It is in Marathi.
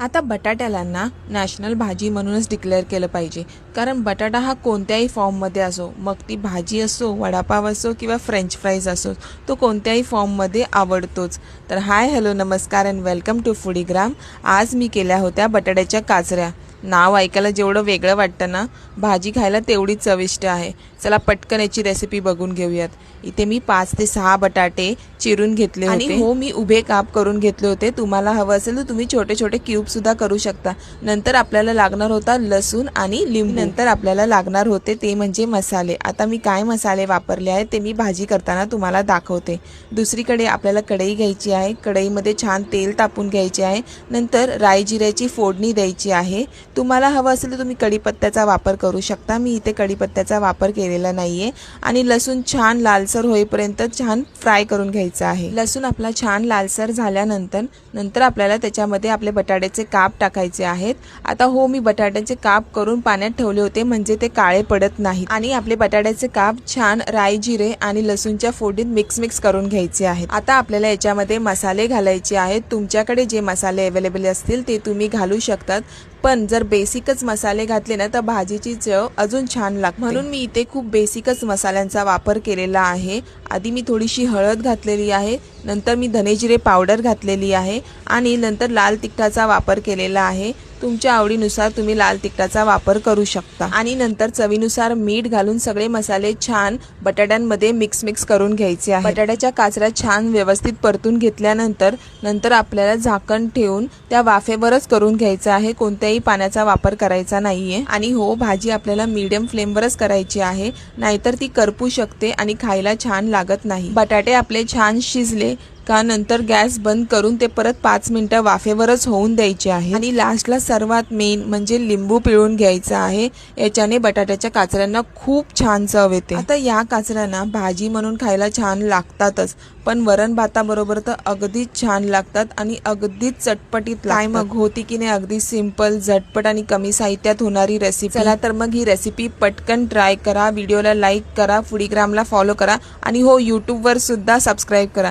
आता बटाट्याला ना नॅशनल भाजी म्हणूनच डिक्लेअर केलं पाहिजे. कारण बटाटा हा कोणत्याही फॉर्ममध्ये असो मग ती भाजी असो वडापाव असो किंवा फ्रेंच फ्राईज असो तो कोणत्याही फॉर्ममध्ये आवडतोच. तर हाय हॅलो नमस्कार अँड वेलकम टू फुडीग्राम आज मी केल्या होत्या बटाट्याच्या काचऱ्या नाव ऐकायला जेवढं वेगळं वाटतं ना भाजी खायला तेवढीच चविष्ट आहे. चला पटकन याची रेसिपी बघून घेऊयात. इथे मी पाच ते सहा बटाटे चिरून घेतले होते. आणि हो मी उभे काप करून घेतले होते. तुम्हाला हवं असेल तर तुम्ही छोटे छोटे क्यूब सुद्धा करू शकता. नंतर आपल्याला लागणार होता लसूण आणि लिंबू. नंतर आपल्याला लागणार होते ते म्हणजे मसाले. आता मी काय मसाले वापरले आहेत ते मी भाजी करताना तुम्हाला दाखवते. दुसरीकडे आपल्याला कढई घ्यायची आहे. कढईमध्ये छान तेल तापून घ्यायचे आहे. नंतर राई जिऱ्याची फोडणी द्यायची आहे. तुम्हाला हवं असेल तर तुम्ही कढीपत्त्याचा वापर करू शकता. मी इथे कढीपत्त्याचा वापर केलेला नाही आहे आणि लसूण छान लालसर होईपर्यंत छान फ्राय करून घ्यायचा आहे. लसूण आपला छान लालसर झाल्यानंतर नंतर आपल्याला त्याच्यामध्ये आपले बटाट्याचे काप टाकायचे आहेत. आता हो मी बटाट्याचे काप करून पाण्यात ठेवले होते म्हणजे ते काळे पडत नाहीत. आणि आपले बटाट्याचे काप छान राई जिरे आणि लसूणच्या फोडीत मिक्स मिक्स करून घ्यायचे आहेत. आता आपल्याला याच्यामध्ये मसाले घालायचे आहेत. तुमच्याकडे जे मसाले अवेलेबल असतील ते तुम्ही घालू शकतात. पण जर बेसिकच मसाले घातले ना तर भाजीची चव अजून छान लागते. म्हणून मी इथे खूप बेसिकच मसाल्यांचा वापर केलेला आहे. आधी मी थोडीशी हळद घातलेली आहे नंतर मी धनेजिरे पावडर घातलेली आहे आणि नंतर लाल तिखटाचा वापर केलेला आहे. तुमच्या आवडीनुसार तुम्ही लाल तिखटाचा वापर करू शकता. आणि नंतर चवीनुसार मीठ घालून सगळे मसाले छान बटाट्यांमध्ये मिक्स मिक्स करून घ्यायचे आहे बटाट्याच्या काचऱ्या छान व्यवस्थित परतून घेतल्यानंतर नंतर आपल्याला झाकण ठेवून त्या वाफेवरच करून घ्यायचं आहे. कोणत्याही पाण्याचा वापर करायचा नाहीये. आणि हो भाजी आपल्याला मीडियम फ्लेमवरच करायची आहे. नाहीतर ती करपू शकते आणि खायला छान लागत नाही. बटाटे आपले छान शिजले का नंतर गॅस बंद करून ते परत पाच मिनटं वाफेवरच होऊन द्यायचे आहे. आणि लास्टला सर्वात मेन म्हणजे लिंबू पिळून घ्यायचा आहे. याच्याने बटाट्याच्या काचऱ्यांना खूप छान चव येते. आता या काचऱ्यांना भाजी म्हणून खायला छान लागतातच. पण वरण भाताबरोबर तर अगदीच छान लागतात आणि अगदीच चटपटीत काय मग? होती की नाही? अगदी सिंपल झटपट आणि कमी साहित्यात होणारी रेसिपी चला तर मग ही रेसिपी पटकन ट्राय करा. व्हिडिओला लाईक करा. फुडीग्रामला फॉलो करा. आणि हो यूट्यूबवर सुद्धा सबस्क्राईब करा.